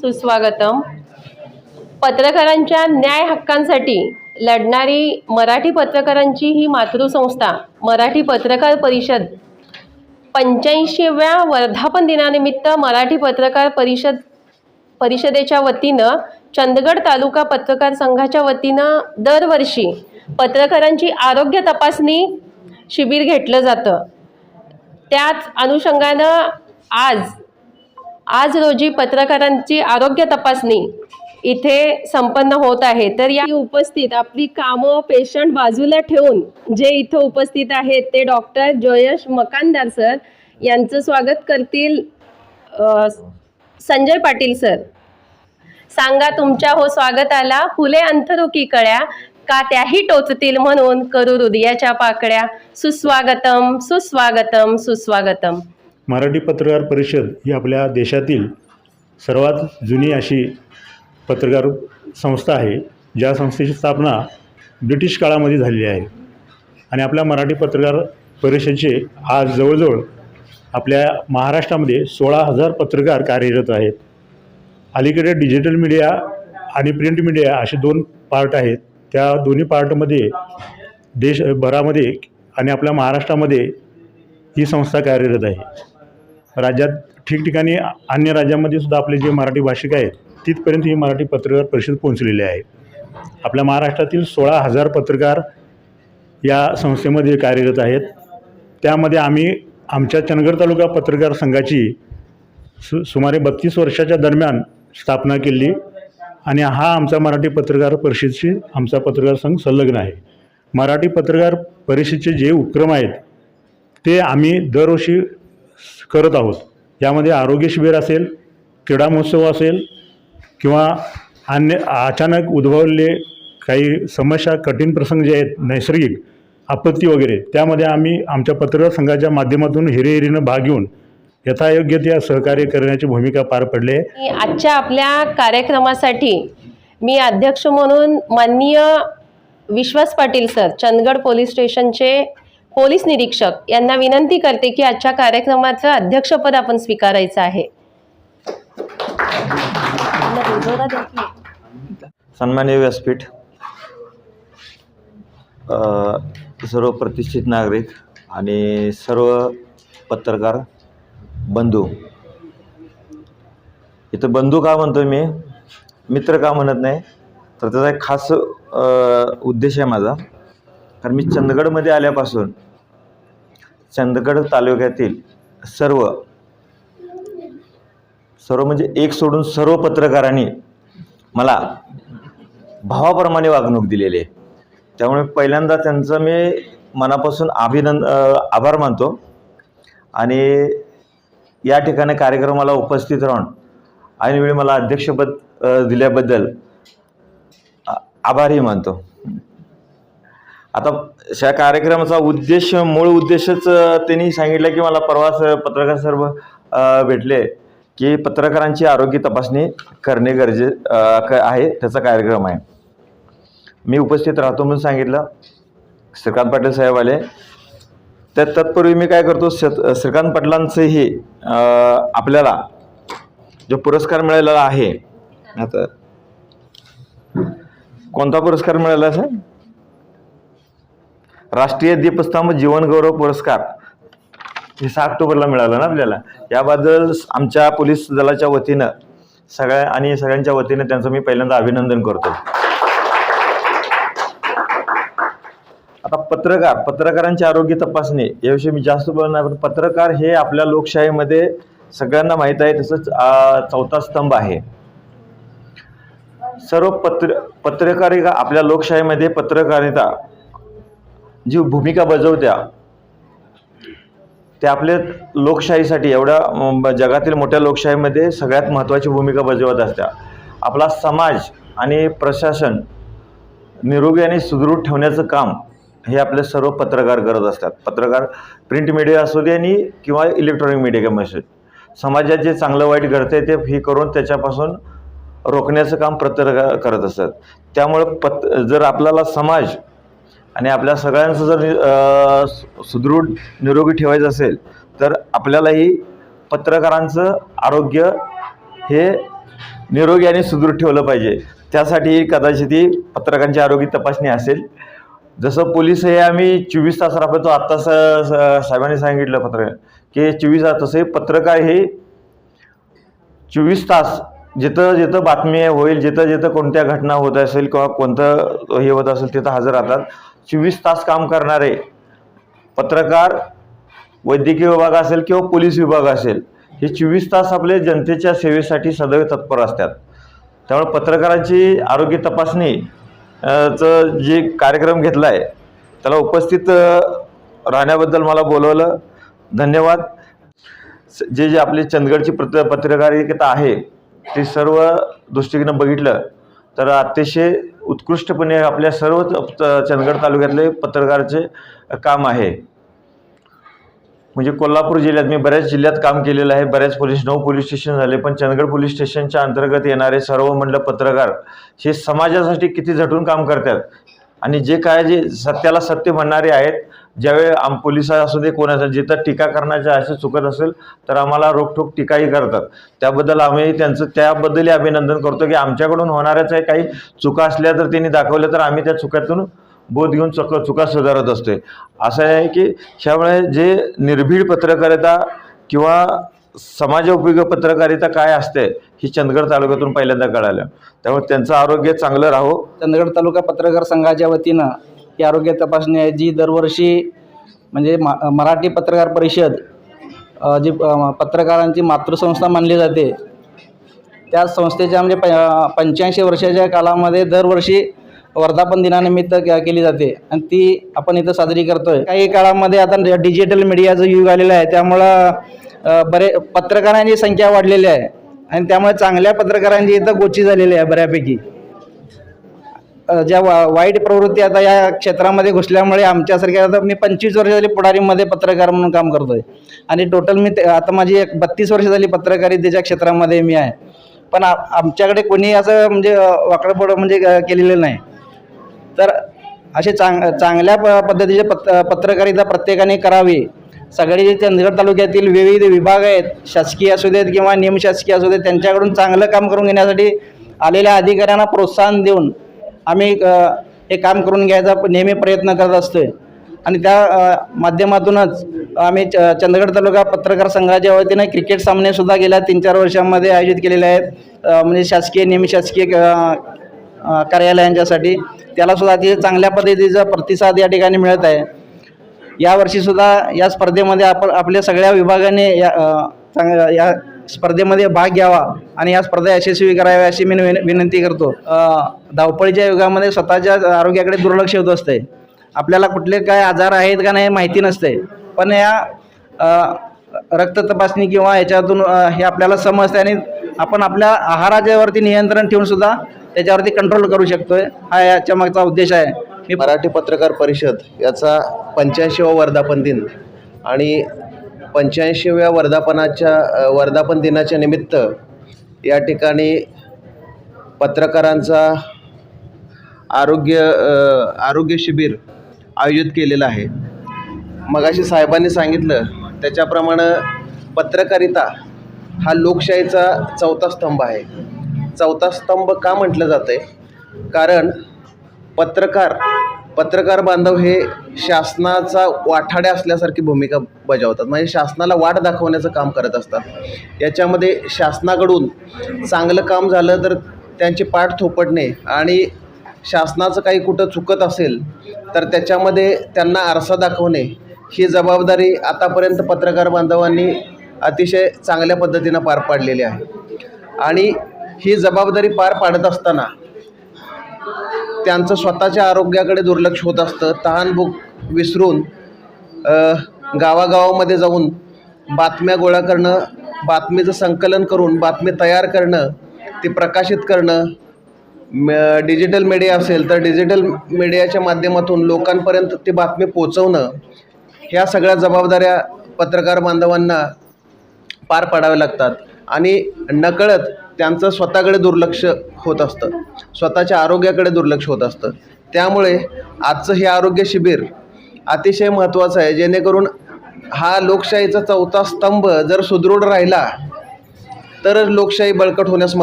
सुस्वागतम. पत्रकारांच्या न्याय हक्कांसाठी लढणारी मराठी पत्रकारांची ही मातृसंस्था मराठी पत्रकार परिषद. पंच्याऐंशीव्या वर्धापन दिनानिमित्त मराठी पत्रकार परिषद परिषदेच्या वतीनं चंदगड तालुका पत्रकार संघाच्या वतीनं दरवर्षी पत्रकारांची आरोग्य तपासणी शिबिर घेतलं जातं. त्याच अनुषंगानं आज आज रोजी पत्रकारांची आरोग्य तपासणी इथे संपन्न होत आहे. तर या उपस्थित आपली कामं पेशंट बाजूला ठेवून जे इथं उपस्थित आहेत ते डॉक्टर जोयश मकानदार सर यांचं स्वागत करतील संजय पाटील सर सांगा तुमच्या हो स्वागताला फुले अंथरुकी कळ्या का त्याही टोचतील म्हणून करू हृदयाच्या पाकड्या सुस्वागतम सुस्वागतम सुस्वागतम. मराठी पत्रकार परिषद ही आपल्या देशातील सर्वात जुनी अशी पत्रकार संस्था आहे ज्या संस्थेची स्थापना ब्रिटिश काळामध्ये झालेली आहे. आणि आपल्या मराठी पत्रकार परिषदेचे आज जवळजवळ आपल्या महाराष्ट्रामध्ये सोळा हजार पत्रकार कार्यरत आहेत. अलीकडे डिजिटल मीडिया आणि प्रिंट मीडिया असे दोन पार्ट आहेत. त्या दोन्ही पार्टमध्ये देशभरामध्ये आणि आपल्या महाराष्ट्रामध्ये ही संस्था कार्यरत आहे. राज्यात ठिकठिकाणी अन्य राज्यामध्ये सुद्धा आपले जे मराठी भाषिक आहेत तिथपर्यंत ही मराठी पत्रकार परिषद पोहोचलेली आहे. आपल्या महाराष्ट्रातील सोळा हजार पत्रकार या संस्थेमध्ये कार्यरत आहेत. त्यामध्ये आम्ही आमच्या चंदगड तालुका पत्रकार संघाची सु सुमारे बत्तीस वर्षाच्या दरम्यान स्थापना केली आणि हा आमचा मराठी पत्रकार परिषदशी आमचा पत्रकार संघ संलग्न आहे. मराठी पत्रकार परिषदेचे जे उपक्रम आहेत ते आम्ही दरवर्षी करत आहोत. यामध्ये आरोग्य शिबिर असेल क्रीडा महोत्सव असेल किंवा अन्य अचानक उद्भवलेले काही समस्या कठीण प्रसंग जे आहेत नैसर्गिक आपत्ती वगैरे त्यामध्ये आम्ही आमच्या पत्रकार संघाच्या माध्यमातून हिरेहिरीनं भाग घेऊन यथायोग्य त्या सहकार्य करण्याची भूमिका पार पडली आहे. आजच्या आपल्या कार्यक्रमासाठी मी अध्यक्ष म्हणून माननीय विश्वास पाटील सर चंदगड पोलीस स्टेशनचे पोलीस निरीक्षक यांना विनंती करते की आजच्या कार्यक्रमाचं अध्यक्षपद आपण स्वीकारायचं आहे. सन्मान्य व्यासपीठ सर्व प्रतिष्ठित नागरिक आणि सर्व पत्रकार बंधू. इथं बंधू का म्हणतो मी? मित्र का म्हणत नाही? तर त्याचा एक खास उद्देश आहे माझा. कारण मी चंदगडमध्ये आल्यापासून चंदगड तालुक्यातील सर्व सर्व म्हणजे एक सोडून सर्व पत्रकारांनी मला भावाप्रमाणे वागणूक दिलेली आहे. त्यामुळे पहिल्यांदा त्यांचं मी मनापासून अभिनंद आभार मानतो. आणि या ठिकाणी कार्यक्रमाला उपस्थित राहून ऐनवेळी मला अध्यक्षपद दिल्याबद्दल आभारही मानतो. आता अशा कार्यक्रमाचा उद्देश मूळ उद्देशच त्यांनी सांगितलं की मला परवाच पत्रकार सर्व भेटले की पत्रकारांची आरोग्य तपासणी करणे गरजे क- आहे त्याचा कार्यक्रम आहे. मी उपस्थित राहतो म्हणून सांगितलं. श्रीकांत पाटील साहेब आले. तर तत्पूर्वी मी काय करतो श्र श्रीकांत पाटलांचंही आपल्याला जो पुरस्कार मिळालेला आहे आता कोणता पुरस्कार मिळाला साहेब? राष्ट्रीय दीपस्तंभ जीवन गौरव पुरस्कार. हे सहा ऑक्टोबरला मिळालं ना आपल्याला. याबद्दल आमच्या पोलीस दलाच्या वतीनं सगळ्या आणि सगळ्यांच्या वतीनं त्यांचं मी पहिल्यांदा अभिनंदन करतो. आता पत्रकार पत्रकारांची आरोग्य तपासणी. याविषयी मी जास्त बोलणार पण पत्रकार हे आपल्या लोकशाहीमध्ये सगळ्यांना माहीत आहे तसंच चौथा स्तंभ आहे. सर्व पत्र पत्रकारिता आपल्या लोकशाहीमध्ये पत्रकारिता जी भूमिका बजावत्या ते आपल्या लोकशाहीसाठी एवढ्या जगातील मोठ्या लोकशाहीमध्ये सगळ्यात महत्त्वाची भूमिका बजावत असत्या. आपला समाज आणि प्रशासन निरोगी आणि सुदृढ ठेवण्याचं काम हे आपले सर्व पत्रकार करत असतात. पत्रकार प्रिंट मीडिया असू दे आणि किंवा इलेक्ट्रॉनिक मीडिया असू दे. समाजात जे चांगलं वाईट घडते ते हे करून त्याच्यापासून रोखण्याचं काम पत्रकार करत असतात. त्यामुळं पत जर आपल्याला समाज आणि आपल्या सगळ्यांचं जर नि- सु- सुदृढ निरोगी ठेवायचं असेल तर आपल्यालाही पत्रकारांचं आरोग्य हे निरोगी आणि सुदृढ ठेवलं पाहिजे. त्यासाठी कदाचित ही पत्रकारांची आरोग्य तपासणी असेल. जसं पोलीस हे आम्ही चोवीस तास राबवतो आत्ता स स- साहेबांनी सांगितलं पत्रकार की चोवीस तास तसे पत्रकार हे चोवीस तास जिथं जिथं बातमी होईल जिथं जिथं कोणत्या घटना होत असेल किंवा कोणतं हे होत असेल तिथं हजर राहतात. चोवीस तास काम करणारे पत्रकार वैद्यकीय विभाग असेल किंवा पोलीस विभाग असेल हे चोवीस तास आपले जनतेच्या सेवेसाठी सदैव तत्पर असतात. त्यामुळे पत्रकारांची आरोग्य तपासणी चं जे कार्यक्रम घेतला आहे त्याला उपस्थित राहण्याबद्दल मला बोलवलं. धन्यवाद. जे जे आपली चंदगडची पत्र पत्रकारिता आहे ते सर्व दृष्टीने बघितलं तर अतिशय उत्कृष्टपणे आपल्या सर्व त- चंदगड तालुक्यातले पत्रकारचे काम आहे. म्हणजे कोल्हापूर जिल्ह्यात मी बऱ्याच जिल्ह्यात काम केलेलं आहे बऱ्याच पोलीस नऊ पोलीस स्टेशन झाले पण चंदगड पोलीस स्टेशनच्या अंतर्गत येणारे सर्व मंडळ पत्रकार हे समाजासाठी किती झटून काम करतात? आणि जे काय जे सत्याला सत्य म्हणणारे आहेत ज्यावेळी आम पोलीस असू दे कोणाचा जिथं टीका करण्याच्या असे चुकत असेल तर आम्हाला रोखठोक टीकाही करतात. त्याबद्दल आम्ही त्यांचं त्याबद्दलही अभिनंदन करतो की आमच्याकडून होणाऱ्याच आहे. काही चुका असल्या तर त्यांनी दाखवल्या तर आम्ही त्या चुकातून बोध घेऊन चुक चुका सुधारत असते असं आहे की ह्यामुळे जे निर्भीड पत्रकारिता किंवा समाज उपयोगी पत्रकारिता काय असते ही चंदगड तालुक्यातून पहिल्यांदा कळालं. त्यामुळे त्यांचं आरोग्य चांगलं राहो. चंदगड तालुका पत्रकार संघाच्या वतीनं की आरोग्य तपासणी आहे जी दरवर्षी म्हणजे मा मराठी पत्रकार परिषद जी पत्रकारांची मातृसंस्था मानली जाते त्या संस्थेच्या म्हणजे प पंच्याऐंशी वर्षाच्या कालामध्ये दरवर्षी वर्धापन दिनानिमित्त केली जाते. आणि ती आपण इथं साजरी करतोय. काही काळामध्ये आता डिजिटल मीडियाचं युग आलेलं आहे. त्यामुळं बरे पत्रकारांची संख्या वाढलेली आहे. आणि त्यामुळे चांगल्या पत्रकारांची इथं गोची झालेली आहे बऱ्यापैकी. ज्या वा वाईट प्रवृत्ती आता या क्षेत्रामध्ये घुसल्यामुळे आमच्यासारख्या आता मी पंचवीस वर्ष झाली पुढारीमध्ये पत्रकार म्हणून काम करतो आहे आणि टोटल मी ते- आता माझी एक बत्तीस वर्ष झाली पत्रकारितेच्या क्षेत्रामध्ये मी आहे. पण आ आमच्याकडे कोणी असं म्हणजे अ, म्हणजे केलेलं नाही. तर असे चांग चांगल्या प पद्धतीचे पत पत्रकारिता प्रत्येकाने करावी. सगळे जे चंदगड तालुक्यातील विविध विभाग आहेत शासकीय असू देत किंवा निमशासकीय असू देत त्यांच्याकडून चांगलं काम करून घेण्यासाठी आलेल्या अधिकाऱ्यांना प्रोत्साहन देऊन आम्ही हे काम करून घ्यायचा नेहमी प्रयत्न करत असतोय. आणि त्या माध्यमातूनच आम्ही च चंदगड तालुका पत्रकार संघाच्या वतीने क्रिकेट सामनेसुद्धा गेल्या तीन चार वर्षांमध्ये आयोजित केलेले आहेत. म्हणजे शासकीय निमशासकीय कार्यालयांच्यासाठी त्यालासुद्धा अतिशय चांगल्या पद्धतीचा प्रतिसाद या ठिकाणी मिळत आहे. यावर्षीसुद्धा या स्पर्धेमध्ये आपण आपल्या सगळ्या विभागाने या चांग या स्पर्धेमध्ये भाग घ्यावा आणि या स्पर्धा यशस्वी कराव्या अशी मी विन विनंती करतो. धावपळीच्या युगामध्ये स्वतःच्या आरोग्याकडे दुर्लक्ष होत असते. आपल्याला कुठले काय आजार आहेत का नाही माहिती नसते. पण या रक्त तपासणी किंवा याच्यातून हे आपल्याला समजते आणि आपण आपल्या आहाराच्यावरती नियंत्रण ठेवून सुद्धा त्याच्यावरती कंट्रोल करू शकतोय. हा याच्या मागचा उद्देश आहे. मी मराठी पत्रकार परिषद याचा पंच्याऐंशीवा वर्धापन दिन. आणि पंच्याऐंशीव्या वर्धापनाच्या वर्धापन दिनाच्या निमित्त या ठिकाणी पत्रकारांचा आरोग्य आरोग्य शिबिर आयोजित केलेलं आहे. मगाशी साहेबांनी सांगितलं त्याच्याप्रमाणे पत्रकारिता हा लोकशाहीचा चौथा स्तंभ आहे. चौथा स्तंभ का म्हटलं जातं आहे कारण पत्रकार पत्रकार बांधव हे शासनाचा वाठाड्या असल्यासारखी भूमिका बजावतात. म्हणजे शासनाला वाट दाखवण्याचं काम करत असतात. याच्यामध्ये शासनाकडून चांगलं काम झालं तर त्यांची पाठ थोपटणे आणि शासनाचं काही कुठं चुकत असेल तर त्याच्यामध्ये त्यांना आरसा दाखवणे ही जबाबदारी आतापर्यंत पत्रकार बांधवांनी अतिशय चांगल्या पद्धतीनं पार पाडलेली आहे. आणि ही जबाबदारी पार पाडत असताना त्यांचं स्वतःच्या आरोग्याकडे दुर्लक्ष होत असतं. तहानभूक विसरून गावागावामध्ये जाऊन बातम्या गोळा करणं बातमीचं संकलन करून बातमी तयार करणं ती प्रकाशित करणं म डिजिटल मीडिया असेल तर डिजिटल मीडियाच्या माध्यमातून लोकांपर्यंत ती बातमी पोचवणं ह्या सगळ्या जबाबदाऱ्या पत्रकार बांधवांना पार पाडाव्या लागतात. आणि नकळत त्यांचं स्वतःकडे दुर्लक्ष होत असतं. स्वतःच्या आरोग्याकडे दुर्लक्ष होत असतं. त्यामुळे आजचं हे आरोग्य शिबिर अतिशय महत्त्वाचं आहे. जेणेकरून हा लोकशाहीचा चौथा स्तंभ जर सुदृढ राहिला तरच लोकशाही बळकट होण्यास मदत